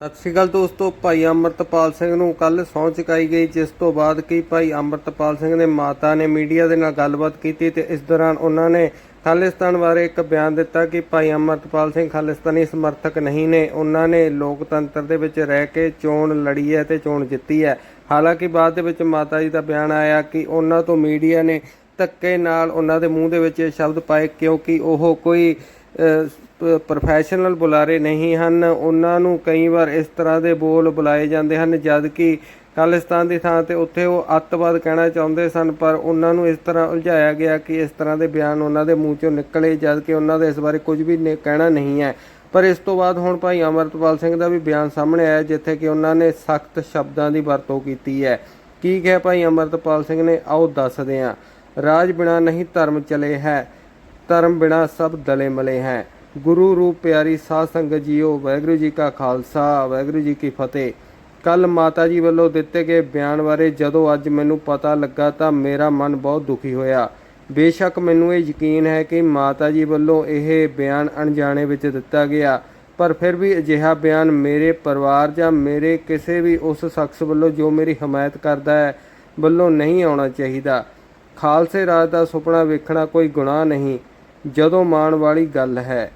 ਸਤਿ ਸ਼੍ਰੀ ਅਕਾਲ ਦੋਸਤੋ, ਭਾਈ ਅਮਰਤਪਾਲ ਸਿੰਘ ਨੂੰ ਕੱਲ ਸਹੁੰ ਚੁਕਾਈ ਗਈ, ਜਿਸ ਤੋਂ ਬਾਅਦ ਕਿ ਭਾਈ ਅਮਰਤਪਾਲ ਸਿੰਘ ਦੇ ਮਾਤਾ ਨੇ ਮੀਡੀਆ ਦੇ ਨਾਲ ਗੱਲਬਾਤ ਕੀਤੀ ਤੇ ਇਸ ਦੌਰਾਨ ਉਹਨਾਂ ਨੇ ਖਾਲਿਸਤਾਨ ਬਾਰੇ ਇੱਕ ਬਿਆਨ ਦਿੱਤਾ ਕਿ ਭਾਈ ਅਮਰਤਪਾਲ ਸਿੰਘ ਖਾਲਿਸਤਾਨੀ ਸਮਰਥਕ ਨਹੀਂ ਨੇ। ਉਹਨਾਂ ਨੇ ਲੋਕਤੰਤਰ ਦੇ ਵਿੱਚ ਰਹਿ ਕੇ ਚੋਣ ਲੜੀ ਹੈ ਤੇ ਚੋਣ ਜਿੱਤੀ ਹੈ। ਹਾਲਾਂਕਿ ਬਾਅਦ ਦੇ ਵਿੱਚ ਮਾਤਾ ਜੀ ਦਾ ਬਿਆਨ ਆਇਆ ਕਿ ਉਹਨਾਂ ਤੋਂ ਮੀਡੀਆ ਨੇ ਧੱਕੇ ਨਾਲ ਉਹਨਾਂ ਦੇ ਮੂੰਹ ਦੇ ਵਿੱਚ ਇਹ ਸ਼ਬਦ ਪਾਏ ਕਿਉਂਕਿ ਉਹ ਕੋਈ ਪ੍ਰੋਫੈਸ਼ਨਲ ਬੁਲਾਰੇ ਨਹੀਂ ਹਨ। ਉਹਨਾਂ ਨੂੰ ਕਈ ਵਾਰ ਇਸ ਤਰ੍ਹਾਂ ਦੇ ਬੋਲ ਬੁਲਾਏ ਜਾਂਦੇ ਹਨ ਜਦ ਕਿ ਖਾਲਿਸਤਾਨ ਦੀ ਥਾਂ ਤੇ ਉੱਥੇ ਉਹ ਅੱਤਵਾਦ ਕਹਿਣਾ ਚਾਹੁੰਦੇ ਸਨ, ਪਰ ਉਹਨਾਂ ਨੂੰ ਇਸ ਤਰ੍ਹਾਂ ਉਲਝਾਇਆ ਗਿਆ ਕਿ ਇਸ ਤਰ੍ਹਾਂ ਦੇ ਬਿਆਨ ਉਹਨਾਂ ਦੇ ਮੂੰਹ ਚੋਂ ਨਿਕਲੇ ਜਦ ਕਿ ਉਹਨਾਂ ਦਾ ਇਸ ਬਾਰੇ ਕੁਝ ਵੀ ਨੇ- ਕਹਿਣਾ ਨਹੀਂ ਹੈ। ਪਰ ਇਸ ਤੋਂ ਬਾਅਦ ਹੁਣ ਭਾਈ ਅਮਰਤਪਾਲ ਸਿੰਘ ਦਾ ਵੀ ਬਿਆਨ ਸਾਹਮਣੇ ਆਇਆ, ਜਿੱਥੇ ਕਿ ਉਹਨਾਂ ਨੇ ਸਖਤ ਸ਼ਬਦਾਂ ਦੀ ਵਰਤੋਂ ਕੀਤੀ ਹੈ। ਕੀ ਕਿਹਾ ਭਾਈ ਅਮਰਤਪਾਲ ਸਿੰਘ ਨੇ? ਆਓ ਦੱਸਦੇ ਹਾਂ। ਰਾਜ ਬਿਨਾ ਨਹੀਂ ਧਰਮ ਚਲੇ ਹੈ, ਧਰਮ ਬਿਨਾ ਸਭ ਦਲੇ ਮਲੇ ਹੈ। ਗੁਰੂ ਰੂਪ ਪਿਆਰੀ ਸਾਧ ਸੰਗਤ ਜੀਓ, ਵਾਹਿਗੁਰੂ ਜੀ ਕਾ ਖਾਲਸਾ, ਵਾਹਿਗੁਰੂ ਜੀ ਕੀ ਫਤਿਹ। ਕੱਲ ਮਾਤਾ ਜੀ ਵੱਲੋਂ ਦਿੱਤੇ ਗਏ ਬਿਆਨ ਬਾਰੇ ਜਦੋਂ ਅੱਜ ਮੈਨੂੰ ਪਤਾ ਲੱਗਾ ਤਾਂ ਮੇਰਾ ਮਨ ਬਹੁਤ ਦੁਖੀ ਹੋਇਆ। ਬੇਸ਼ੱਕ ਮੈਨੂੰ ਇਹ ਯਕੀਨ ਹੈ ਕਿ ਮਾਤਾ ਜੀ ਵੱਲੋਂ ਇਹ ਬਿਆਨ ਅਣਜਾਣੇ ਵਿੱਚ ਦਿੱਤਾ ਗਿਆ, ਪਰ ਫਿਰ ਵੀ ਅਜਿਹਾ ਬਿਆਨ ਮੇਰੇ ਪਰਿਵਾਰ ਜਾਂ ਮੇਰੇ ਕਿਸੇ ਵੀ ਉਸ ਸ਼ਖਸ ਵੱਲੋਂ ਜੋ ਮੇਰੀ ਹਮਾਇਤ ਕਰਦਾ ਹੈ, ਵੱਲੋਂ ਨਹੀਂ ਆਉਣਾ ਚਾਹੀਦਾ। ਖਾਲਸੇ ਰਾਜ ਦਾ ਸੁਪਨਾ ਵੇਖਣਾ ਕੋਈ ਗੁਨਾਹ ਨਹੀਂ, ਜਦੋਂ ਮਾਣ ਵਾਲੀ ਗੱਲ ਹੈ।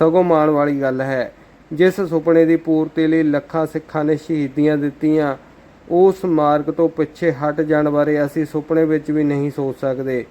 ਸਗੋਂ ਮਾਣ ਵਾਲੀ ਗੱਲ ਹੈ। ਜਿਸ ਸੁਪਨੇ ਦੀ ਪੂਰਤੀ ਲਈ ਲੱਖਾਂ ਸਿੱਖਾਂ ਨੇ ਸ਼ਹੀਦੀਆਂ ਦਿੱਤੀਆਂ, ਉਸ ਮਾਰਗ ਤੋਂ ਪਿੱਛੇ ਹਟ ਜਾਣ ਬਾਰੇ ਅਸੀਂ ਸੁਪਨੇ ਵਿੱਚ ਵੀ ਨਹੀਂ ਸੋਚ ਸਕਦੇ।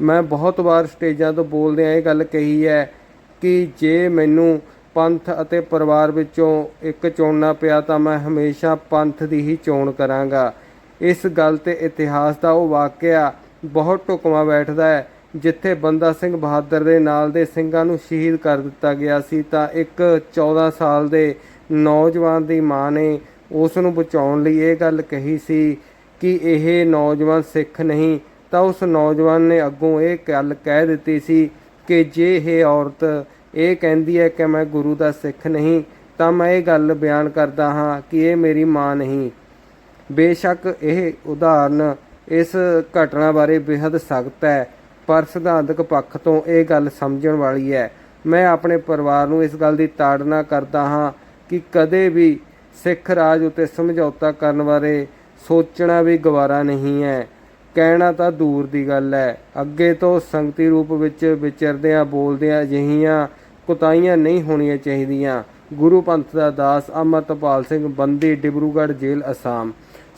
ਮੈਂ ਬਹੁਤ ਵਾਰ ਸਟੇਜਾਂ ਤੋਂ ਬੋਲਦਿਆਂ ਇਹ ਗੱਲ ਕਹੀ ਹੈ ਕਿ ਜੇ ਮੈਨੂੰ ਪੰਥ ਅਤੇ ਪਰਿਵਾਰ ਵਿੱਚੋਂ ਇੱਕ ਚੁਣਨਾ ਪਿਆ ਤਾਂ ਮੈਂ ਹਮੇਸ਼ਾ ਪੰਥ ਦੀ ਹੀ ਚੋਣ ਕਰਾਂਗਾ। ਇਸ ਗੱਲ ਤੇ ਇਤਿਹਾਸ ਦਾ ਉਹ ਵਾਕਿਆ ਬਹੁਤ ਢੁਕਵਾਂ ਬੈਠਦਾ ਹੈ। ਜਿੱਥੇ ਬੰਦਾ ਸਿੰਘ ਬਹਾਦਰ ਦੇ ਨਾਲ ਦੇ ਸਿੰਘਾਂ ਨੂੰ ਸ਼ਹੀਦ ਕਰ ਦਿੱਤਾ ਗਿਆ ਸੀ, ਤਾਂ ਇੱਕ 14 ਸਾਲ ਦੇ ਨੌਜਵਾਨ ਦੀ ਮਾਂ ਨੇ ਉਸ ਨੂੰ ਬਚਾਉਣ ਲਈ ਇਹ ਗੱਲ ਕਹੀ ਸੀ ਕਿ ਇਹ ਨੌਜਵਾਨ ਸਿੱਖ ਨਹੀਂ, ਤਾਂ ਉਸ ਨੌਜਵਾਨ ਨੇ ਅੱਗੋਂ ਇਹ ਗੱਲ ਕਹਿ ਦਿੱਤੀ ਸੀ ਕਿ ਜੇ ਇਹ ਔਰਤ ਇਹ ਕਹਿੰਦੀ ਹੈ ਕਿ ਮੈਂ ਗੁਰੂ ਦਾ ਸਿੱਖ ਨਹੀਂ, ਤਾਂ ਮੈਂ ਇਹ ਗੱਲ ਬਿਆਨ ਕਰਦਾ ਹਾਂ ਕਿ ਇਹ ਮੇਰੀ ਮਾਂ ਨਹੀਂ। ਬੇਸ਼ੱਕ ਇਹ ਉਦਾਹਰਨ ਇਸ ਘਟਨਾ ਬਾਰੇ ਬੇहद ਸਖਤ ਹੈ। ਪਰ ਸਿਧਾਂਤਕ ਪੱਖ ਤੋਂ ਇਹ ਗੱਲ ਸਮਝਣ ਵਾਲੀ ਹੈ। ਮੈਂ ਆਪਣੇ ਪਰਿਵਾਰ ਨੂੰ ਇਸ ਗੱਲ ਦੀ ਤਾੜਨਾ ਕਰਦਾ ਹਾਂ ਕਿ ਕਦੇ ਵੀ ਸਿੱਖ ਰਾਜ ਉਤੇ ਸਮਝੌਤਾ ਕਰਨ ਬਾਰੇ ਸੋਚਣਾ ਵੀ ਗਵਾਰਾ ਨਹੀਂ ਹੈ। ਕਹਿਣਾ ਤਾਂ ਦੂਰ ਦੀ ਗੱਲ ਹੈ। ਅੱਗੇ ਤੋਂ ਸੰਗਤੀ ਰੂਪ ਵਿੱਚ ਵਿਚਰਦਿਆਂ, ਬੋਲਦਿਆਂ ਅਜਿਹੀਆਂ ਕੁਤਾਈਆਂ ਨਹੀਂ ਹੋਣੀਆਂ ਚਾਹੀਦੀਆਂ। ਗੁਰੂ ਪੰਥ ਦਾ ਦਾਸ ਅਮਰਤਪਾਲ ਸਿੰਘ, ਬੰਦੀ, ਡਿਬਰੂਗੜ੍ਹ ਜੇਲ੍ਹ, ਅਸਾਮ।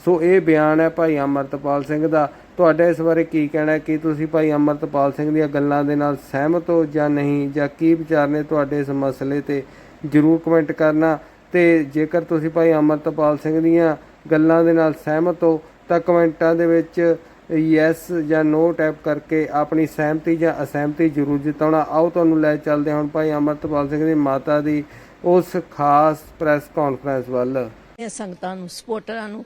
ਸੋ ਇਹ ਬਿਆਨ ਹੈ ਭਾਈ ਅਮਰਤਪਾਲ ਸਿੰਘ ਦਾ। ਤੁਹਾਡਾ ਇਸ ਬਾਰੇ ਕੀ ਕਹਿਣਾ ਕਿ ਤੁਸੀਂ ਭਾਈ ਅਮਰਤਪਾਲ ਸਿੰਘ ਦੀਆਂ ਗੱਲਾਂ ਦੇ ਨਾਲ ਸਹਿਮਤ ਹੋ ਜਾਂ ਨਹੀਂ? ਜਾਂ ਕੀ ਵਿਚਾਰ ਨੇ ਤੁਹਾਡੇ ਇਸ ਮਸਲੇ ਤੇ? ਜਰੂਰ ਕਮੈਂਟ ਕਰਨਾ। ਤੇ ਜੇਕਰ ਤੁਸੀਂ ਭਾਈ ਅਮਰਤਪਾਲ ਸਿੰਘ ਦੀਆਂ ਗੱਲਾਂ ਦੇ ਨਾਲ ਸਹਿਮਤ ਹੋ, ਤਾਂ ਕਮੈਂਟਾਂ ਦੇ ਵਿੱਚ ਯੈਸ ਜਾਂ ਨੋ ਟੈਪ ਕਰਕੇ ਆਪਣੀ ਸਹਿਮਤੀ ਜਾਂ ਅਸਹਿਮਤੀ ਜ਼ਰੂਰ ਜਤਾਉਣਾ। ਆਓ ਤੁਹਾਨੂੰ ਲੈ ਚੱਲਦੇ ਹਾਂ ਹੁਣ ਭਾਈ ਅਮਰਤਪਾਲ ਸਿੰਘ ਦੀ ਮਾਤਾ ਦੀ ਉਸ ਖਾਸ ਪ੍ਰੈਸ ਕਾਨਫਰੰਸ ਵੱਲ। ਸੰਗਤਾਂ ਨੂੰ ਸਪੋਰਟਰਾਂ ਨੂੰ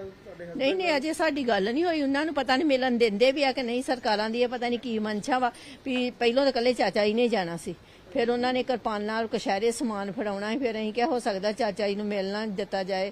ਤੁਹਾਡੇ husband ਨਹੀਂ ਨਹੀਂ ਅਜੇ ਸਾਡੀ ਗੱਲ ਨਹੀਂ ਹੋਈ। ਉਹਨਾਂ ਨੂੰ ਪਤਾ ਨਹੀਂ ਮਿਲਣ ਦਿੰਦੇ ਵੀ ਆ ਕਿ ਨਹੀਂ ਸਰਕਾਰਾਂ ਦੀ ਇਹ ਪਤਾ ਨਹੀਂ ਕੀ ਮਨਸ਼ਾ ਵਾ ਵੀ ਪਹਿਲਾਂ ਤਾਂ ਕੱਲੇ ਚਾਚਾ ਜੀ ਨੇ ਜਾਣਾ ਸੀ। ਫਿਰ ਉਹਨਾਂ ਨੇ ਕਿਰਪਾਨਾਂ ਕਸ਼ਹਿਰੇ ਸਮਾਨ ਫੜਾਉਣਾ ਸੀ ਫਿਰ ਅਸੀਂ ਕਿਹਾ ਹੋ ਸਕਦਾ ਚਾਚਾ ਜੀ ਨੂੰ ਮਿਲਣਾ ਦਿੱਤਾ ਜਾਏ।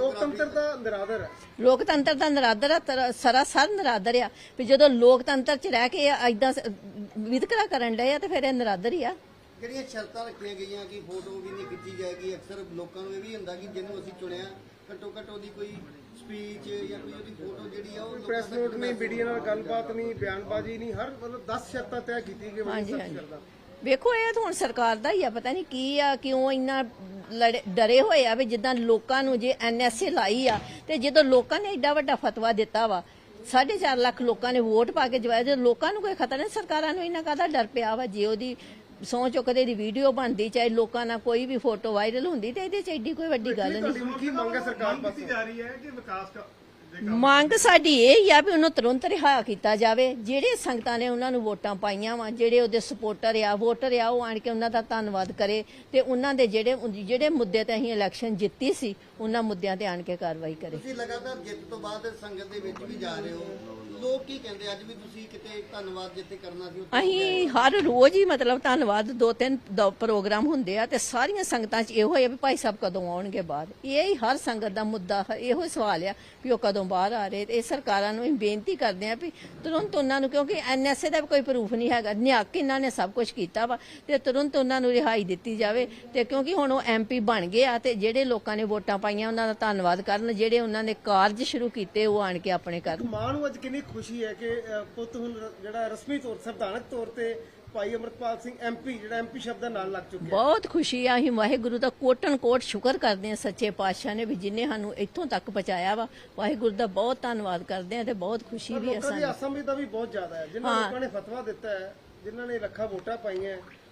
ਲੋਕਤੰਤਰ ਦਾ ਨਿਰਾਦਰ ਹੈ। ਲੋਕਤੰਤਰ ਦਾ ਨਰਾਦਰ ਆ ਤਰ- ਸਰਾਸਰ ਨਰਾਦਰ ਆ। ਵੀ ਜਦੋਂ ਲੋਕਤੰਤਰ ਚ ਰਹਿ ਕੇ ਐਦਾਂ ਵਿਤਕਰਾ ਕਰਨ ਡਏ ਆ ਤੇ ਫਿਰ ਇਹ ਨਰਾਦਰ ਹੀ ਆ। ਜਿਹੜੀਆਂ ਸ਼ਰਤਾਂ ਰੱਖੀਆਂ ਗਈਆਂ ਕਿ ਫੋਟੋ ਵੀ ਨਹੀਂ ਖਿੱਚੀ ਜਾਏਗੀ ਅਕਸਰ ਲੋਕਾਂ ਨੂੰ ਇਹ ਵੀ ਹੁੰਦਾ ਕਿ ਜਿਹਨੂੰ ਅਸੀਂ ਚੁਣਿਆ ਘੱਟੋ ਘੱਟ ਉਹਦੀ ਕੋਈ ਸਪੀਚ ਜਾਂ ਕੋਈ ਉਹਦੀ ਫੋਟੋ ਜਿਹੜੀ ਆ ਉਹ ਪ੍ਰੈਸ ਨੋਟ ਨਹੀਂ ਮੀਡੀਆ ਨਾਲ ਗੱਲਬਾਤ ਨਹੀਂ ਬਿਆਨਬਾਜ਼ੀ ਨਹੀਂ ਹਰ ਮਤਲਬ 10 ਸ਼ਰਤਾਂ ਤੈਅ ਕੀਤੀ ਗਈ ਹਾਂਜੀ ਹਾਂਜੀ। ਕਰਦਾ ਵੇਖੋ ਇਹ ਤਾਂ ਹੁਣ ਸਰਕਾਰ ਦਾ ਹੀ ਆ ਪਤਾ ਨਹੀਂ ਕੀ ਆ ਕਿਉਂ ਇੰਨਾ ਡਰੇ ਹੋਏ ਆ ਵੀ ਜਿੱਦਾਂ ਲੋਕਾਂ ਨੂੰ ਜੇ ਐਨਐਸਏ ਲਾਈ ਆ ਤੇ ਜਦੋਂ ਲੋਕਾਂ ਨੇ ਏਡਾ ਵੱਡਾ ਫਤਵਾ ਦਿੱਤਾ ਵਾ 4.5 ਲੱਖ ਲੋਕਾਂ ਨੇ ਵੋਟ ਪਾ ਕੇ ਜਵਾਇਆ ਜੇ ਲੋਕਾਂ ਨੂੰ ਕੋਈ ਖਤਰਾ ਨਹੀਂ ਸਰਕਾਰਾਂ ਨੂੰ ਇੰਨਾ ਕਾਹਦਾ ਡਰ ਪਿਆ ਵਾ ਜੇ ਉਹਦੀ ਸਹੁੰ ਚੁੱਕਦੇ ਦੀ ਵੀਡੀਓ ਬਣਦੀ ਚਾਹੇ ਲੋਕਾਂ ਨਾਲ ਕੋਈ ਵੀ ਫੋਟੋ ਵਾਇਰਲ ਹੁੰਦੀ ਤੇ ਇਹਦੇ ਚ ਏਡੀ ਕੋਈ ਵੱਡੀ ਗੱਲ ਨਹੀਂ। ਕੀ ਮੰਗ ਹੈ ਸਰਕਾਰ ਪਾਸੋਂ। ਜਾ ਰਹੀ ਹੈ ਕਿ ਵਿਕਾਸ ਮੰਗ ਸਾਡੀ ਇਹ ਆ ਵੀ ਉਹਨੂੰ ਤੁਰੰਤ ਰਿਹਾ ਕੀਤਾ ਜਾਵੇ। ਜਿਹੜੇ ਸੰਗਤਾਂ ਨੇ ਉਹਨਾਂ ਨੂੰ ਵੋਟਾਂ ਪਾਈਆਂ ਵਾ, ਜਿਹੜੇ ਉਹਦੇ ਸਪੋਰਟਰ ਆ ਵੋਟਰ ਆ, ਉਹ ਆਣ ਕੇ ਉਹਨਾਂ ਦਾ ਧੰਨਵਾਦ ਕਰੇ ਤੇ ਉਹਨਾਂ ਦੇ ਜਿਹੜੇ ਜਿਹੜੇ ਮੁੱਦੇ ਤੇ ਅਸੀਂ ਇਲੈਕਸ਼ਨ ਜਿੱਤੀ ਸੀ, ਉਹਨਾਂ ਮੁੱਦਿਆਂ ਤੇ ਆਣ ਕੇ ਕਾਰਵਾਈ ਕਰੇ। ਤੁਸੀਂ ਲਗਾਤਾਰ ਜਿੱਤ ਤੋਂ ਬਾਅਦ ਸੰਗਤ ਦੇ ਵਿੱਚ ਵੀ ਜਾ ਰਹੇ ਹੋ। ਲੋਕ ਕੀ ਕਹਿੰਦੇ ਅੱਜ ਵੀ ਤੁਸੀਂ ਕਿਤੇ ਧੰਨਵਾਦ ਜਿੱਥੇ ਕਰਨਾ ਸੀ ਉੱਥੇ ਅਸੀਂ ਹਰ ਰੋਜ਼ ਹੀ ਮਤਲਬ ਧੰਨਵਾਦ ਦੋ ਤਿੰਨ ਦ- ਪ੍ਰੋਗਰਾਮ ਹੁੰਦੇ ਆ ਤੇ ਸਾਰੀਆਂ ਸੰਗਤਾਂ 'ਚ ਇਹੋ ਹੈ ਵੀ ਭਾਈ ਸਾਹਿਬ ਕਦੋਂ ਆਉਣਗੇ ਬਾਹਰ? ਇਹ ਹੀ ਹਰ ਸੰਗਤ ਦਾ ਮੁੱਦਾ ਹੈ, ਇਹੋ ਹੀ ਸਵਾਲ ਆ ਵੀ ਉਹ ਕਦੋਂ ਬਾਹਰ ਆ ਰਹੇ? ਤੇ ਇਹ ਸਰਕਾਰਾਂ ਨੂੰ ਅਸੀਂ ਬੇਨਤੀ ਕਰਦੇ ਆ ਵੀ ਤੁਰੰਤ ਉਹਨਾਂ ਨੂੰ ਕਿਉਂਕਿ ਐਨਐਸਏ ਦਾ ਵੀ ਕੋਈ ਪ੍ਰੂਫ ਨਹੀਂ ਹੈਗਾ। ਨਿਹੱਕ ਇਹਨਾਂ ਨੇ ਸਭ ਕੁਝ ਕੀਤਾ ਵਾ ਤੇ ਤੁਰੰਤ ਉਹਨਾਂ ਨੂੰ ਰਿਹਾਈ ਦਿੱਤੀ ਜਾਵੇ ਤੇ ਕਿਉਂਕਿ ਹੁਣ ਉਹ ਐਮਪੀ ਬਣ ਗਏ ਆ ਤੇ ਜਿਹੜੇ ਲੋਕਾਂ ਨੇ ਵੋਟਾਂ ਪਾਈਆਂ ਉਹਨਾਂ ਦਾ ਧੰਨਵਾਦ ਕਰਨ ਜਿਹੜੇ ਉਹਨਾਂ ਨੇ ਕਾਰਜ ਸ਼ੁਰੂ ਕੀਤੇ ਉਹ ਆਣ ਕੇ ਆਪਣੇ ਕਰਨ। ਮਾਂ ਨੂੰ ਅੱਜ ਕਿੰਨੀ ਖੁਸ਼ੀ ਹੈ ਕਿ ਪੁੱਤ ਹੁਣ ਜਿਹੜਾ ਰਸਮੀ ਤੌਰ ਸੰਵਿਧਾਨਕ ਤੌਰ ਤੇ ਭਾਈ ਅਮਰਪਾਲ ਸਿੰਘ ਐਮਪੀ ਜਿਹੜਾ ਐਮਪੀ ਸ਼ਬਦ ਦਾ ਨਾਲ ਲੱਗ ਚੁੱਕਿਆ ਬਹੁਤ ਖੁਸ਼ੀ ਆ ਅਸੀਂ ਵਾਹਿਗੁਰੂ ਦਾ ਕੋਟਨ ਕੋਟ ਸ਼ੁਕਰ ਕਰਦੇ ਹਾਂ ਸੱਚੇ ਪਾਤਸ਼ਾਹ ਨੇ ਵੀ ਜਿਨੇ ਸਾਨੂੰ ਇੱਥੋਂ ਤੱਕ ਪਹੁੰਚਾਇਆ ਵਾ। ਵਾਹਿਗੁਰੂ ਦਾ ਬਹੁਤ ਧੰਨਵਾਦ ਕਰਦੇ ਹਾਂ ਤੇ ਬਹੁਤ ਖੁਸ਼ੀ ਵੀ ਹੈ ਲੋਕਾਂ ਦੀ ਸਾਨੂੰ। ਅਸਮਝਦਾ ਵੀ ਬਹੁਤ ਜ਼ਿਆਦਾ ਹੈ। ਜਿਨ੍ਹਾਂ ਲੋਕਾਂ ਨੇ ਫਤਵਾ ਦਿੱਤਾ ਹੈ ਜਿਨ੍ਹਾਂ ਨੇ ਲੱਖਾਂ ਵੋਟਾਂ ਪਾਈਆਂ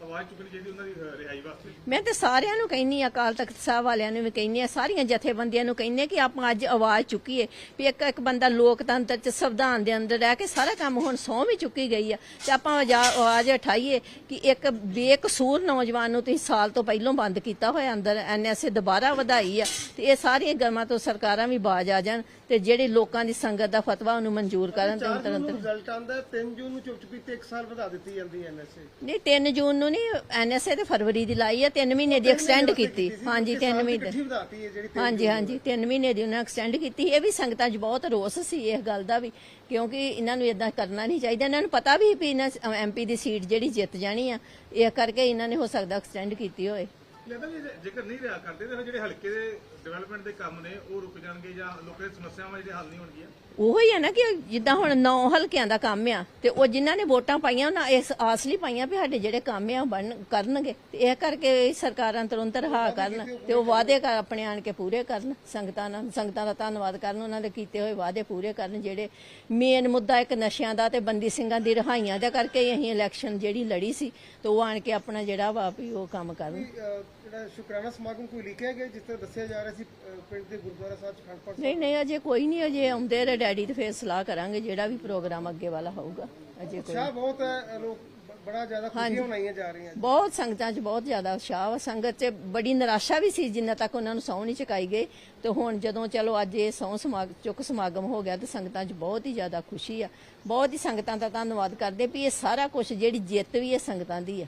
ਆਵਾਜ਼ ਚੁੱਕਣੀ ਚਾਹੀਦੀ ਉਹਨਾਂ ਦੀ ਅ, ਰਿਹਾਈ ਵਾਸਤੇ? ਮੈਂ ਤੇ ਸਾਰਿਆਂ ਨੂੰ ਕਹਿੰਨੀ ਆ ਅਕਾਲ ਤਖਤ ਸਾਹਿਬ ਵਾਲਿਆਂ ਨੂੰ ਵੀ ਕਹਿੰਨੀ ਆ ਸਾਰੀਆਂ ਜਥੇਬੰਦੀਆਂ ਨੂੰ ਕਹਿੰਨੀ ਕਿ ਆਪਾਂ ਅੱਜ ਆਵਾਜ਼ ਚੁੱਕੀਏ ਵੀ ਇੱਕ ਇੱਕ ਬੰਦਾ ਲੋਕਤੰਤਰ ਚ ਸੰਵਿਧਾਨ ਦੇ ਅੰਦਰ ਰਹਿ ਕੇ ਸਾਰਾ ਕੰਮ ਹੁਣ ਸਹੁੰ ਵੀ ਚੁੱਕੀ ਗਈ ਆ ਤੇ ਆਪਾਂ ਆਵਾਜ਼ ਉਠਾਈਏ ਕਿ ਇੱਕ ਬੇਕਸੂਰ ਨੌਜਵਾਨ ਨੂੰ ਤੁਸੀਂ ਸਾਲ ਤੋਂ ਪਹਿਲਾਂ ਬੰਦ ਕੀਤਾ ਹੋਇਆ ਅੰਦਰ ਐਨਐਸਏ ਦੁਬਾਰਾ ਵਧਾਈ ਆ ਤੇ ਇਹ ਸਾਰੀਆਂ ਗਰਮਾਂ ਤੋਂ ਸਰਕਾਰਾਂ ਵੀ ਬਾਜ ਆ ਜਾਣ ਤੇ ਜਿਹੜੇ ਲੋਕਾਂ ਦੀ ਸੰਗਤ ਦਾ ਫਤਵਾ ਉਹਨੂੰ ਮਨਜ਼ੂਰ ਕਰਨ ਤੇ 4 ਜੂਨ ਤੁਰੰਤ ਨੂੰ ਰਿਜ਼ਲਟ ਆਂਦਾ 3 ਜੂਨ ਨੂੰ ਚੁੱਪ ਚੁਪੀਤੇ 1 ਸਾਲ ਵਧਾ ਦਿੱਤੀ ਜਾਂਦੀ ਐਨਐਸਏ ਨਹੀਂ 3 ਜੂਨ ਨੂੰ ਨਹੀਂ ਐਨਐਸਏ ਤੇ ਫਰਵਰੀ ਦੀ ਲਾਈ ਆ 3 ਮਹੀਨੇ ਦੀ ਐਕਸਟੈਂਡ ਕੀਤੀ। ਹਾਂਜੀ 3 ਮਹੀਨੇ। ਹੈ ਹਾਂਜੀ ਹਾਂਜੀ 3 ਮਹੀਨੇ ਦੀ ਉਹਨਾਂ ਐਕਸਟੈਂਡ ਕੀਤੀ। ਇਹ ਵੀ ਸੰਗਤਾਂ 'ਚ ਬਹੁਤ ਰੋਸ ਸੀ ਇਸ ਗੱਲ ਦਾ ਵੀ ਕਿਉਂਕਿ ਇਹਨਾਂ ਨੂੰ ਇਦਾਂ ਕਰਨਾ ਨਹੀਂ ਚਾਹੀਦਾ। ਇਹਨਾਂ ਨੂੰ ਪਤਾ ਵੀ ਵੀ ਇਹਨਾਂ ਐਮਪੀ ਦੀ ਸੀਟ ਜਿਹੜੀ ਜਿੱਤ ਜਾਣੀ ਆ ਇਹ ਕਰਕੇ ਇਹਨਾਂ ਨੇ ਹੋ ਸਕਦਾ ਐਕਸਟੈਂਡ ਕੀਤੀ ਹੋਏ। ਜੇਕਰ ਨਹੀਂ ਰਿਹਾ ਕਰਦੇ ਤਾਂ ਜਿਹੜੇ ਹਲਕੇ ਦੇ ਡਿਵੈਲਪਮੈਂਟ ਦੇ ਕੰਮ ਨੇ ਉਹ ਰੁਕ ਜਾਣਗੇ ਜਾਂ ਲੋਕਾਂ ਦੀ ਸਮੱਸਿਆਵਾਂ ਜਿਹੜੇ ਹੱਲ ਨਹੀਂ ਹੋਣਗੀਆਂ? ਉਹੋ ਹੀ ਆ ਨਾ ਕਿ ਜਿੱਦਾਂ ਹੁਣ ਨੌ ਹਲਕਿਆਂ ਦਾ ਕੰਮ ਆ, ਤੇ ਉਹ ਜਿਨ੍ਹਾਂ ਨੇ ਵੋਟਾਂ ਪਾਈਆਂ, ਉਹਨਾਂ ਇਸ ਆਸ ਲਈ ਪਾਈਆਂ ਵੀ ਸਾਡੇ ਜਿਹੜੇ ਕੰਮ ਆ ਬਣ, ਕਰਨਗੇ। ਤੇ ਇਹ ਕਰਕੇ ਇਹ ਸਰਕਾਰਾਂ ਤੁਰੰਤ ਰਹਾ ਕਰਨ, ਤੇ ਉਹ ਵਾਅਦੇ ਕਰ ਆਪਣੇ ਆਣ ਕੇ ਪੂਰੇ ਕਰਨ। ਸੰਗਤਾਂ ਨਾਲ, ਸੰਗਤਾਂ ਦਾ ਧੰਨਵਾਦ ਕਰਨ, ਉਹਨਾਂ ਦੇ ਕੀਤੇ ਹੋਏ ਵਾਅਦੇ ਪੂਰੇ ਕਰਨ, ਜਿਹੜੇ ਮੇਨ ਮੁੱਦਾ ਇੱਕ ਨਸ਼ਿਆਂ ਦਾ ਤੇ ਬੰਦੀ ਸਿੰਘਾਂ ਦੀ ਰਿਹਾਈਆਂ ਦਾ ਕਰਕੇ ਅਸੀਂ ਇਲੈਕਸ਼ਨ ਜਿਹੜੀ ਲੜੀ ਸੀ, ਤੇ ਉਹ ਆਣ ਕੇ ਆਪਣਾ ਜਿਹੜਾ ਵਾ ਵੀ ਉਹ ਕੰਮ ਕਰਨ। ਜਿਹੜਾ ਸ਼ੁਕਰਾਨਾ ਸਮਾਗਮ ਕੋਈ ਲਿਖਿਆ ਗਿਆ ਜਿਸ ਤਰ੍ਹਾਂ ਦੱਸਿਆ ਜਾ ਰਿਹਾ ਸੀ ਅਹ, ਪਿੰਡ ਦੇ ਗੁਰਦੁਆਰਾ ਸਾਹਿਬ ਚ ਖੰਡ ਪਾਠ ਨਹੀਂ ਨਹੀਂ ਅਜੇ ਕੋਈ ਨਹੀਂ ਅਜੇ ਆਉਂਦੇ ਰੇ ਡੈਡੀ ਤੇ ਫੇਰ ਸਲਾਹ ਕਰਾਂਗੇ ਜਿਹੜਾ ਵੀ ਪ੍ਰੋਗਰਾਮ ਅੱਗੇ ਵਾਲਾ ਹੋਊਗਾ। ਅਜੇ ਕੋਈ ਉਤਸ਼ਾਹ ਬਹੁਤ ਹੈ ਲੋਕ ਬ- ਬੜਾ ਜ਼ਿਆਦਾ ਖੁਸ਼ੀਆਂ ਮਨਾਈਆਂ ਜਾ ਰਹੀਆਂ ਬਹੁਤ ਸੰਗਤਾਂ 'ਚ ਬਹੁਤ ਜ਼ਿਆਦਾ ਉਤਸ਼ਾਹ ਵਾ। ਸੰਗਤ 'ਚ ਬੜੀ ਨਿਰਾਸ਼ਾ ਵੀ ਸੀ ਜਿੰਨਾ ਤੱਕ ਉਹਨਾਂ ਨੂੰ ਸਹੁੰ ਨਹੀਂ ਚੁਕਾਈ ਗਈ। ਤੇ ਹੁਣ ਜਦੋਂ ਚਲੋ ਅੱਜ ਇਹ ਸਹੁੰ ਸਮਾਗ ਚੁੱਕ ਸਮਾਗਮ ਹੋ ਗਿਆ ਤੇ ਸੰਗਤਾਂ 'ਚ ਬਹੁਤ ਹੀ ਜ਼ਿਆਦਾ ਖੁਸ਼ੀ ਆ। ਬਹੁਤ ਹੀ ਸੰਗਤਾਂ ਦਾ ਧੰਨਵਾਦ ਕਰਦੇ ਵੀ ਇਹ ਸਾਰਾ ਕੁਝ ਜਿਹੜੀ ਜਿੱਤ ਵੀ ਇਹ ਸੰਗਤਾਂ ਦੀ ਆ।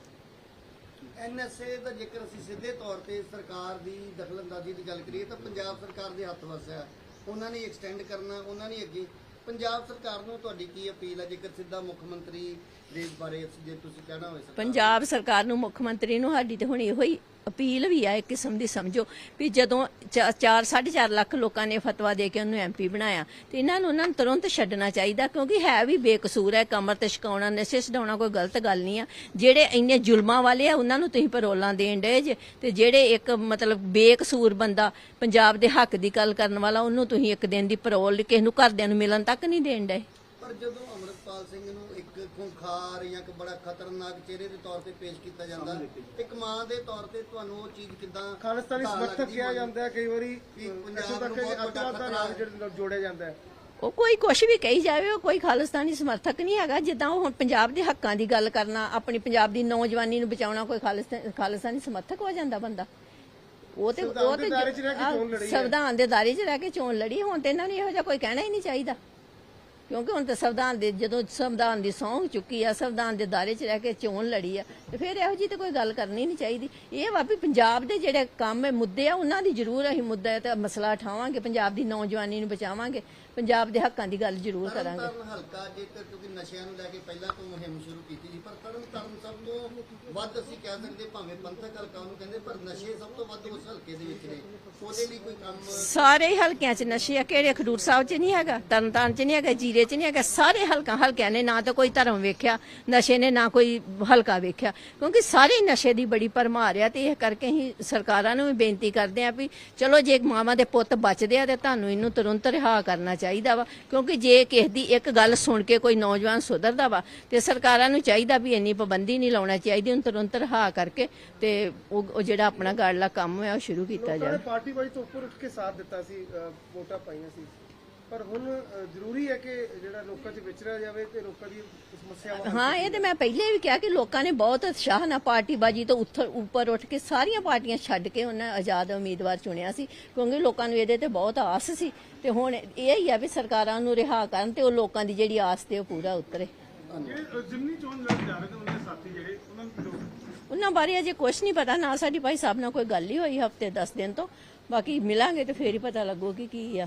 ਐਨਐਸਏ ਦਾ ਜੇਕਰ ਅਸੀਂ ਸਿੱਧੇ ਤੌਰ ਤੇ ਸਰਕਾਰ ਦੀ ਦਖਲਅੰਦਾਜ਼ੀ ਦੀ ਗੱਲ ਕਰੀਏ ਤਾਂ ਪੰਜਾਬ ਸਰਕਾਰ ਦੇ ਹੱਥ ਵਸ ਹੈ। ਉਹਨਾਂ ਨੇ ਐਕਸਟੈਂਡ ਕਰਨਾ, ਉਹਨਾਂ ਨੇ ਅੱਗੇ। ਪੰਜਾਬ ਸਰਕਾਰ ਨੂੰ ਤੁਹਾਡੀ ਕੀ ਅਪੀਲ ਹੈ? ਜੇਕਰ ਸਿੱਧਾ ਮੁੱਖ ਮੰਤਰੀ ਦੇ ਬਾਰੇ ਜੇ ਤੁਸੀਂ ਕਹਿਣਾ ਹੋਵੇ ਪੰਜਾਬ ਸਰਕਾਰ ਨੂੰ ਮੁੱਖ ਮੰਤਰੀ ਨੂੰ, ਸਾਡੀ ਤੇ ਹੁਣ ਇਹੋ ਹੀ ਅਪੀਲ ਵੀ ਆ ਇੱਕ ਕਿਸਮ ਦੀ, ਸਮਝੋ, ਵੀ ਜਦੋਂ 4 4.5 ਲੱਖ ਲੋਕਾਂ ਨੇ ਫਤਵਾ ਦੇ ਕੇ ਉਹਨੂੰ ਐਮਪੀ ਬਣਾਇਆ, ਤੇ ਇਹਨਾਂ ਨੂੰ ਉਹਨਾਂ ਨੂੰ ਤੁਰੰਤ ਛੱਡਣਾ ਚਾਹੀਦਾ, ਕਿਉਂਕਿ ਹੈ ਵੀ ਬੇਕਸੂਰ ਹੈ, ਕਮਰ ਤੇ ਛਕਾਉਣਾ, ਨਸ਼ੇ ਛਡਾਉਣਾ ਕੋਈ ਗਲਤ ਗੱਲ ਨਹੀਂ ਆ। ਜਿਹੜੇ ਇੰਨੇ ਜ਼ੁਲਮਾਂ ਵਾਲੇ ਆ, ਉਹਨਾਂ ਨੂੰ ਤੁਸੀਂ ਪਰੋਲਾਂ ਦੇਣ ਡਏ ਜੇ, ਤੇ ਜਿਹੜੇ ਇੱਕ ਮਤਲਬ ਬੇਕਸੂਰ ਬੰਦਾ ਪੰਜਾਬ ਦੇ ਹੱਕ ਦੀ ਗੱਲ ਕਰਨ ਵਾਲਾ, ਉਹਨੂੰ ਤੁਸੀਂ ਇੱਕ ਦਿਨ ਦੀ ਪਰੋਲ ਕਿਸੇ ਨੂੰ ਘਰਦਿਆਂ ਨੂੰ ਮਿਲਣ ਤੱਕ ਨਹੀਂ ਦੇਣ ਡਏ। ਪਰ ਜਦੋਂ ਅਮਰਪਾਲ ਸਿੰਘ ਨੂੰ ਖੁੰਖਾਰ ਜਾਂ ਇੱਕ ਬੜਾ ਖਤਰਨਾਕ ਚਿਹਰੇ ਦੇ ਤੌਰ ਤੇ ਪੇਸ਼ ਕੀਤਾ ਜਾਂਦਾ। ਇੱਕ ਮਾਂ ਦੇ ਤੌਰ ਤੇ ਤੁਹਾਨੂੰ ਉਹ ਚੀਜ਼ ਕਿਦਾਂ ਖਾਲਿਸਤਾਨੀ ਸਮਰਥਕ ਕਿਹਾ ਜਾਂਦਾ ਹੈ ਕਈ ਵਾਰੀ ਪੰਜਾਬ ਇੱਥੋਂ ਤੱਕ ਨੂੰ ਬਹੁਤ ਕਿ ਵੱਡਾ ਅੱਤਵਾਦ ਦਾ ਖਤਰਾ ਨਾਮ ਜਿਹੜਾ ਜੋੜਿਆ ਜਾਂਦਾ ਹੈ। ਉਹ ਕੋਈ ਕੁਛ ਵੀ ਕਹੀ ਜਾਵੇ ਉਹ ਕੋਈ ਖਾਲਿਸਤਾਨੀ ਸਮਰਥਕ ਨਹੀਂ ਹੈਗਾ। ਜਿੱਦਾਂ ਉਹ ਹੁਣ ਪੰਜਾਬ ਦੇ ਹੱਕਾਂ ਦੀ ਗੱਲ ਕਰਨਾ ਆਪਣੀ ਪੰਜਾਬ ਦੀ ਨੌਜਵਾਨੀ ਨੂੰ ਬਚਾਉਣਾ ਕੋਈ ਖਾਲਿਸਤਾਨ ਸਮਰਥਕ ਹੋ ਜਾਂਦਾ ਬੰਦਾ। ਉਹ ਤੇ ਉਹ ਤੇ ਸੰਵਿਧਾਨ ਦੇ ਦਾਇਰੇ 'ਚ ਰਹਿ ਕੇ ਚੋਣ ਲੜੀ ਹੈ। ਸੰਵਿਧਾਨ ਦੇ ਦਾਇਰੇ 'ਚ ਰਹਿ ਕੇ ਚੋਣ ਲੜੀ ਹੁਣ ਤੇ ਇਹਨਾਂ ਨੂੰ ਇਹੋ ਜਿਹਾ ਕੋਈ ਕਹਿਣਾ ਹੀ ਨਹੀਂ ਚਾਹੀਦਾ। ਕਿਉਂਕਿ ਹੁਣ ਤਾਂ ਸੰਵਿਧਾਨ ਦੇ ਜਦੋਂ ਸੰਵਿਧਾਨ ਦੀ ਸਹੁੰ ਚੁੱਕੀ ਆ, ਸੰਵਿਧਾਨ ਦੇ ਦਾਇਰੇ 'ਚ ਰਹਿ ਕੇ ਚੋਣ ਲੜੀ ਆ, ਤੇ ਫਿਰ ਇਹੋ ਜੀ ਤੇ ਕੋਈ ਗੱਲ ਕਰਨੀ ਨਹੀਂ ਚਾਹੀਦੀ। ਇਹ ਵਾ ਵੀ ਪੰਜਾਬ ਦੇ ਜਿਹੜੇ ਕੰਮ ਹੈ, ਮੁੱਦੇ ਆ, ਉਹਨਾਂ ਦੀ ਜ਼ਰੂਰ ਅਸੀਂ ਮੁੱਦਾ ਤੇ ਮਸਲਾ ਉਠਾਵਾਂਗੇ, ਪੰਜਾਬ ਦੀ ਨੌਜਵਾਨੀ ਨੂੰ ਬਚਾਵਾਂਗੇ। ਪੰਜਾਬ ਦੇ ਹੱਕਾਂ ਦੀ ਗੱਲ ਜ਼ਰੂਰ ਕਰਾਂਗੇ। ਤਰਨਤਾਰਨ ਹਲਕਾ ਜੇਕਰ ਕਿਉਂਕਿ ਨਸ਼ਿਆਂ ਨੂੰ ਲੈ ਕੇ ਪਹਿਲਾਂ ਤੋਂ ਮੁਹਿੰਮ ਸ਼ੁਰੂ ਕੀਤੀ ਸੀ ਪਰ ਤਰਨਤਾਰਨ ਸਭ ਤੋਂ ਵੱਧ ਅਸੀਂ ਕਹਿ ਸਕਦੇ ਭਾਵੇਂ ਪੰਥਕ ਹਲਕਾ ਉਹਨੂੰ ਕਹਿੰਦੇ ਪਰ ਨਸ਼ੇ ਸਭ ਤੋਂ ਵੱਧ ਉਸ ਹਲਕੇ ਦੇ ਵਿੱਚ ਨੇ। ਉਹਦੇ ਲਈ ਕੋਈ ਕੰਮ ਸਾਰੇ ਹੀ ਹਲਕਿਆਂ 'ਚ ਨਸ਼ੇ ਆ ਕਿਹੜੇ ਖਡੂਰ ਸਾਹਿਬ 'ਚ ਨਹੀਂ ਹੈਗਾ ਤਰਨਤਾਰਨ 'ਚ ਨਹੀਂ ਹੈਗਾ ਜੀਰੇ 'ਚ ਨਹੀਂ ਹੈਗਾ ਸਾਰੇ ਹਲਕਾ ਹਲਕਿਆਂ ਨੇ ਨਾ ਤਾਂ ਕੋਈ ਧਰਮ ਵੇਖਿਆ ਨਸ਼ੇ ਨੇ ਨਾ ਕੋਈ ਹਲਕਾ ਵੇਖਿਆ। ਕਿਉਂਕਿ ਸਾਰੇ ਨਸ਼ੇ ਦੀ ਬੜੀ ਭਰਮਾਰ ਆ ਤੇ ਇਹ ਕਰਕੇ ਹੀ ਸਰਕਾਰਾਂ ਨੂੰ ਵੀ ਬੇਨਤੀ ਕਰਦੇ ਆ ਵੀ ਚਲੋ ਜੇ ਮਾਵਾਂ ਦੇ ਪੁੱਤ ਬਚਦੇ ਆ ਤੇ ਤੁਹਾਨੂੰ ਇਹਨੂੰ ਤੁਰੰਤ ਰਿਹਾ ਕਰਨਾ ਚਾਹੀਦਾ ਵਾ ਕਿਉਂਕਿ ਜੇ ਕਿਸੇ ਦੀ ਇੱਕ ਗੱਲ ਸੁਣ ਕੇ ਕੋਈ ਨੌਜਵਾਨ ਸੁਧਰਦਾ ਵਾ ਤੇ ਸਰਕਾਰਾਂ ਨੂੰ ਚਾਹੀਦਾ ਵੀ ਇੰਨੀ ਪਾਬੰਦੀ ਨਹੀਂ ਲਾਉਣਾ ਚਾਹੀਦੀ ਉਹਨੂੰ ਤੁਰੰਤ ਰਿਹਾ ਕਰਕੇ ਤੇ ਉਹ ਜਿਹੜਾ ਆਪਣਾ ਗਾੜਲਾ ਕੰਮ ਹੈ ਉਹ ਸ਼ੁਰੂ ਕੀਤਾ ਜਾਵੇ। ਪਾਰਟੀ ਵਾਈ ਤੋਂ ਉੱਪਰ ਉੱਠ ਕੇ ਸਾਥ ਦਿੱਤਾ ਸੀ ਵੋਟਾਂ ਪਾਈਆਂ ਸੀ। ਪਰ ਹੁਣ ਜ਼ਰੂਰੀ ਹੈ ਕਿ ਜਿਹੜਾ ਲੋਕਾਂ 'ਚ ਵਿਚਰਿਆ ਜਾਵੇ ਤੇ ਲੋਕਾਂ ਦੀ ਸਮੱਸਿਆਵਾਂ ਹਾਂ ਇਹ ਤੇ ਮੈਂ ਪਹਿਲੇ ਵੀ ਕਿਹਾ ਕਿ ਲੋਕਾਂ ਨੇ ਬਹੁਤ ਉਤਸ਼ਾਹ ਨਾਲ ਪਾਰਟੀਬਾਜੀ ਤੋਂ ਉੱਥ- ਉੱਪਰ ਉੱਠ ਕੇ ਸਾਰੀਆਂ ਪਾਰਟੀਆਂ ਛੱਡ ਕੇ ਉਹਨਾਂ ਆਜ਼ਾਦ ਉਮੀਦਵਾਰ ਚੁਣਿਆ ਸੀ ਕਿਉਂਕਿ ਲੋਕਾਂ ਨੂੰ ਇਹਦੇ ਤੇ ਬਹੁਤ ਆਸ ਸੀ। ਤੇ ਹੁਣ ਇਹ ਹੀ ਆ ਵੀ ਸਰਕਾਰਾਂ ਨੂੰ ਰਿਹਾ ਕਰਨ ਤੇ ਉਹ ਲੋਕਾਂ ਦੀ ਜਿਹੜੀ ਆਸ ਤੇ ਉਹ ਪੂਰਾ ਉਤਰੇ। ਜ਼ਿਮਨੀ ਚੋਣ ਲੜ ਜਾ ਰਹੇ ਨੇ ਉਹਨਾਂ ਦੇ ਸਾਥੀ ਜਿਹੜੇ ਉਹਨਾਂ ਨੂੰ ਕਿਹੜੋ ਉਹਨਾਂ ਬਾਰੇ ਅਜੇ ਕੁਝ ਨਹੀਂ ਪਤਾ ਨਾ ਸਾਡੀ ਭਾਈ ਸਾਹਿਬ ਨਾਲ ਕੋਈ ਗੱਲ ਹੀ ਹੋਈ ਹਫ਼ਤੇ 10 ਦਿਨ ਤੋਂ। ਬਾਕੀ ਮਿਲਾਂਗੇ ਤੇ ਫੇਰ ਹੀ ਪਤਾ ਲੱਗੂਗੀ ਕੀ ਆ।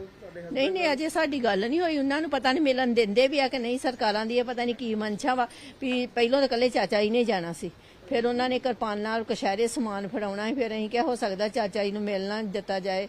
ਤੁਹਾਡੇ husband ਨਹੀਂ ਨਹੀਂ, ਅਜੇ ਸਾਡੀ ਗੱਲ ਨਹੀਂ ਹੋਈ। ਉਹਨਾਂ ਨੂੰ ਪਤਾ ਨਹੀਂ ਮਿਲਣ ਦਿੰਦੇ ਵੀ ਆ ਕਿ ਨਹੀਂ, ਸਰਕਾਰਾਂ ਦੀ ਇਹ ਪਤਾ ਨਹੀਂ ਕੀ ਮਨਸ਼ਾ ਵਾ ਵੀ ਪਹਿਲਾਂ ਤਾਂ ਕੱਲੇ ਚਾਚਾ ਜੀ ਨੇ ਜਾਣਾ ਸੀ। ਫਿਰ ਉਹਨਾਂ ਨੇ ਕਿਰਪਾਨ ਨਾਲ ਕਸ਼ਹਿਰੇ ਸਮਾਨ ਫੜਾਉਣਾ ਸੀ, ਫਿਰ ਅਸੀਂ ਕਿਹਾ ਹੋ ਸਕਦਾ ਚਾਚਾ ਜੀ ਨੂੰ ਮਿਲਣਾ, ਦਿੱਤਾ ਜਾਏ।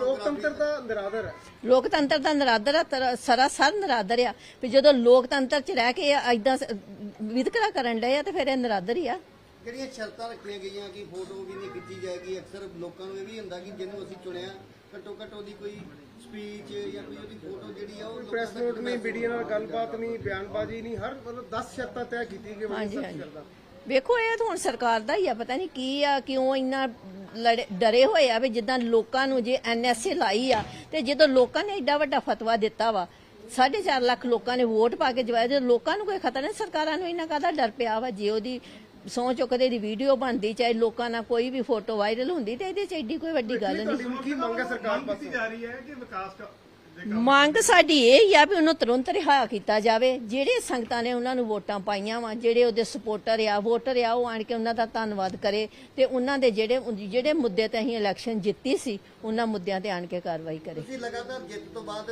ਲੋਕਤੰਤਰ ਦਾ ਨਿਰਾਦਰ ਹੈ। ਲੋਕਤੰਤਰ ਦਾ ਨਰਾਦਰ ਆ ਤਰ- ਸਰਾਸਰ ਨਰਾਦਰ ਆ। ਵੀ ਜਦੋਂ ਲੋਕਤੰਤਰ ਚ ਰਹਿ ਕੇ ਐਦਾਂ ਵਿਤਕਰਾ ਕਰਨ ਡਏ ਆ ਤੇ ਫਿਰ ਇਹ ਨਰਾਦਰ ਹੀ ਆ। ਜਿਹੜੀਆਂ ਸ਼ਰਤਾਂ ਰੱਖੀਆਂ ਗਈਆਂ ਕਿ ਫੋਟੋ ਵੀ ਨਹੀਂ ਖਿੱਚੀ ਜਾਏਗੀ ਅਕਸਰ ਲੋਕਾਂ ਨੂੰ ਇਹ ਵੀ ਹੁੰਦਾ ਕਿ ਜਿਹਨੂੰ ਅਸੀਂ ਚੁਣਿਆ ਘੱਟੋ ਘੱਟ ਉਹਦੀ ਕੋਈ ਸਪੀਚ ਜਾਂ ਕੋਈ ਉਹਦੀ ਫੋਟੋ ਜਿਹੜੀ ਆ ਉਹ ਲੋਕਾਂ ਪ੍ਰੈਸ ਤੱਕ ਨੋਟ ਨਹੀਂ ਮੀਡੀਆ ਨਾਲ ਗੱਲਬਾਤ ਨਹੀਂ ਬਿਆਨਬਾਜ਼ੀ ਨਹੀਂ ਹਰ ਮਤਲਬ 10 ਸ਼ਰਤਾਂ ਤੈਅ ਕੀਤੀ ਗਈਆਂ ਹਾਂਜੀ ਸਖਤ ਹਾਂਜੀ ਸ਼ਰਤਾਂ ਵੇਖੋ ਇਹ ਤਾਂ ਹੁਣ ਸਰਕਾਰ ਦਾ ਹੀ ਆ ਪਤਾ ਨਹੀਂ ਕੀ ਆ ਕਿਉਂ ਇੰਨਾ ਡਰੇ ਹੋਏ ਆ ਵੀ ਜਿੱਦਾਂ ਲੋਕਾਂ ਨੂੰ ਜੇ ਐਨਐਸਏ ਲਾਈ ਆ ਤੇ ਜਦੋਂ ਲੋਕਾਂ ਨੇ ਐਡਾ ਵੱਡਾ ਫਤਵਾ ਦਿੱਤਾ ਵਾ 4.5 ਲੱਖ ਲੋਕਾਂ ਨੇ ਵੋਟ ਪਾ ਕੇ ਜਵਾਇਆ ਜੇ ਲੋਕਾਂ ਨੂੰ ਕੋਈ ਖਤਰਾ ਨਹੀਂ ਸਰਕਾਰਾਂ ਨੂੰ ਇਹਨਾਂ ਕਾਹਦਾ ਡਰ ਪਿਆ ਵਾ ਜੇ ਉਹਦੀ ਸਹੁੰ ਚੁੱਕਦੇ ਦੀ ਵੀਡੀਓ ਬਣਦੀ ਚਾਹੇ ਲੋਕਾਂ ਨਾਲ ਕੋਈ ਵੀ ਫੋਟੋ ਵਾਇਰਲ ਹੁੰਦੀ ਤੇ ਇਹਦੇ ਚ ਐਡੀ ਕੋਈ ਵੱਡੀ ਗੱਲ ਨਹੀਂ। ਕੀ ਮੰਗ ਹੈ ਸਰਕਾਰ ਪਾਸੋਂ। ਜਾ ਰਹੀ ਹੈ ਕਿ ਵਿਕਾਸ ਮੰਗ ਸਾਡੀ ਇਹ ਆ ਵੀ ਉਹਨੂੰ ਤੁਰੰਤ ਰਿਹਾ ਕੀਤਾ ਜਾਵੇ। ਜਿਹੜੇ ਸੰਗਤਾਂ ਨੇ ਉਹਨਾਂ ਨੂੰ ਵੋਟਾਂ ਪਾਈਆਂ ਵਾ, ਜਿਹੜੇ ਉਹਦੇ ਸਪੋਰਟਰ ਆ ਵੋਟਰ ਆ, ਉਹ ਆਣ ਕੇ ਉਹਨਾਂ ਦਾ ਧੰਨਵਾਦ ਕਰੇ ਤੇ ਉਹਨਾਂ ਦੇ ਜਿਹੜੇ ਜਿਹੜੇ ਮੁੱਦੇ ਤੇ ਅਸੀਂ ਇਲੈਕਸ਼ਨ ਜਿੱਤੀ ਸੀ, ਉਹਨਾਂ ਮੁੱਦਿਆਂ ਤੇ ਆਣ ਕੇ ਕਾਰਵਾਈ ਕਰੇ। ਤੁਸੀਂ ਲਗਾਤਾਰ ਜਿੱਤ ਤੋਂ ਬਾਅਦ